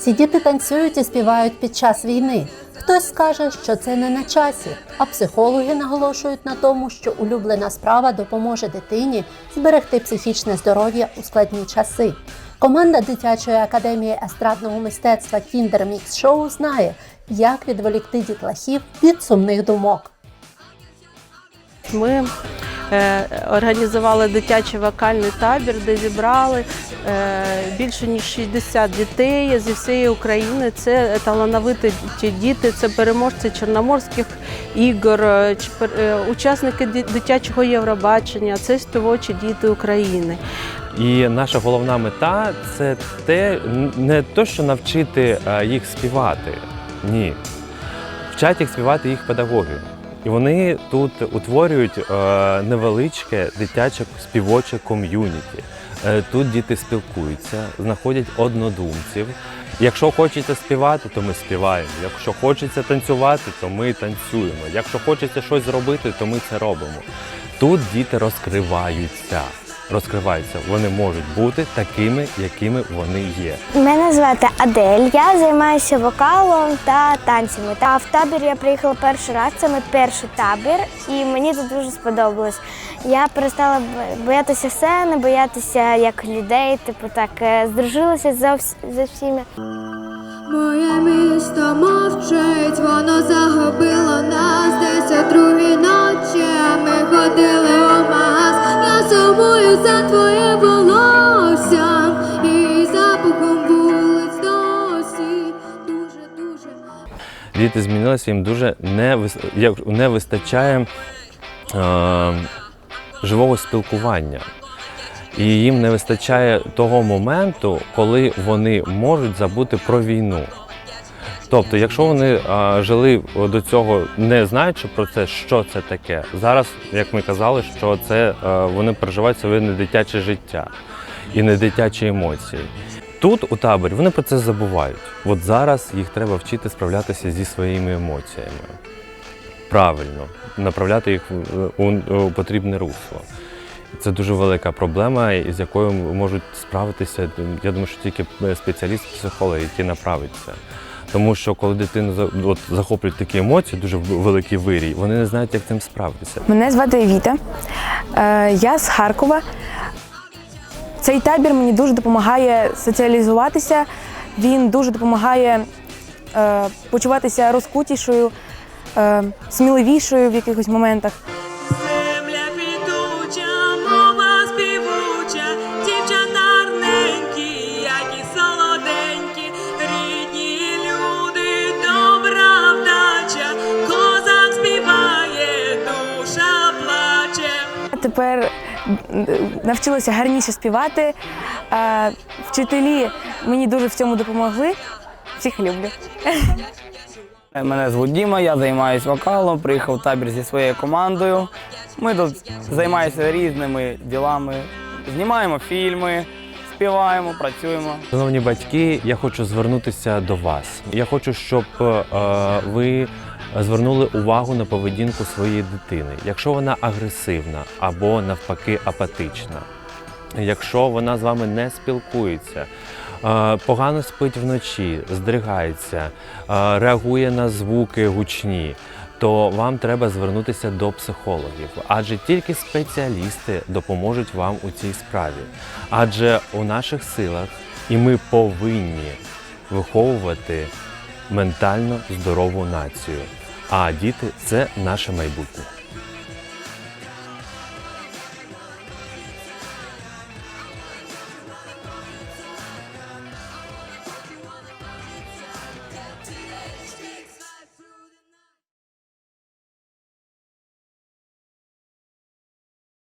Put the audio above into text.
Ці діти танцюють і співають під час війни. Хтось скаже, що це не на часі, а психологи наголошують на тому, що улюблена справа допоможе дитині зберегти психічне здоров'я у складні часи. Команда дитячої академії естрадного мистецтва Kinder Mix Show знає, як відволікти дітлахів від сумних думок. Ми організували дитячий вокальний табір, де зібрали е, більше ніж 60 дітей зі всієї України. Це талановиті діти, це переможці чорноморських ігор, е, е, учасники дитячого Євробачення, це співочі діти України. І наша головна мета це те, не то, що навчити е, їх співати. Ні. Вчать їх співати їх педагоги. І вони тут утворюють е, невеличке дитяче співоче ком'юніті. Е, Тут діти спілкуються, знаходять однодумців. Якщо хочеться співати, то ми співаємо. Якщо хочеться танцювати, то ми танцюємо. Якщо хочеться щось зробити, то ми це робимо. Тут діти розкриваються. Розкриваються. Вони можуть бути такими, якими вони є. Мене звати Адель. Я займаюся вокалом та танцями. Та в табір я приїхала перший раз. Це мій перший табір, і мені тут дуже сподобалось. Я перестала боятися сцени, боятися як людей. Типу так е, здружилася за, вс- за всіми. Моє місто мовчить, воно загубило нас Діти змінилися, їм дуже не, вистачає е, живого спілкування. І їм не вистачає того моменту, коли вони можуть забути про війну. Тобто, якщо вони е, жили до цього, не знаючи про це, що це таке, зараз, як ми казали, що це е, вони переживають своє не дитяче життя і не дитячі емоції. Тут у таборі вони про це забувають. От зараз їх треба вчити справлятися зі своїми емоціями. Правильно, направляти їх у, потрібне русло. Це дуже велика проблема, з якою можуть справитися. Я думаю, що тільки спеціаліст-психолог, який направить це. Тому що коли дитину от, захоплюють такі емоції, дуже великий вирій, вони не знають, як цим справитися. Мене звати Віта. Е, Я з Харкова. Цей табір мені дуже допомагає соціалізуватися. Він дуже допомагає е, почуватися розкутішою, е, сміливішою в якихось моментах. Земля квітуча, мова співуча, дівчата які солоденькі, рідні люди, добра вдача, козак співає, душа плаче. Тепер навчилася гарніше співати. Е, Вчителі мені дуже в цьому допомогли. Всіх люблю. Мене звуть Діма, я займаюся вокалом, приїхав в табір зі своєю командою. Ми тут займаємося різними ділами, знімаємо фільми, співаємо, працюємо. Шановні батьки, я хочу звернутися до вас. Я хочу, щоб е, ви звернули увагу на поведінку своєї дитини. Якщо вона агресивна або навпаки апатична, якщо вона з вами не спілкується, е, погано спить вночі, здригається, е, реагує на звуки гучні. То вам треба звернутися до психологів, адже тільки спеціалісти допоможуть вам у цій справі. Адже у наших силах і ми повинні виховувати ментально здорову націю. А діти це наше майбутнє.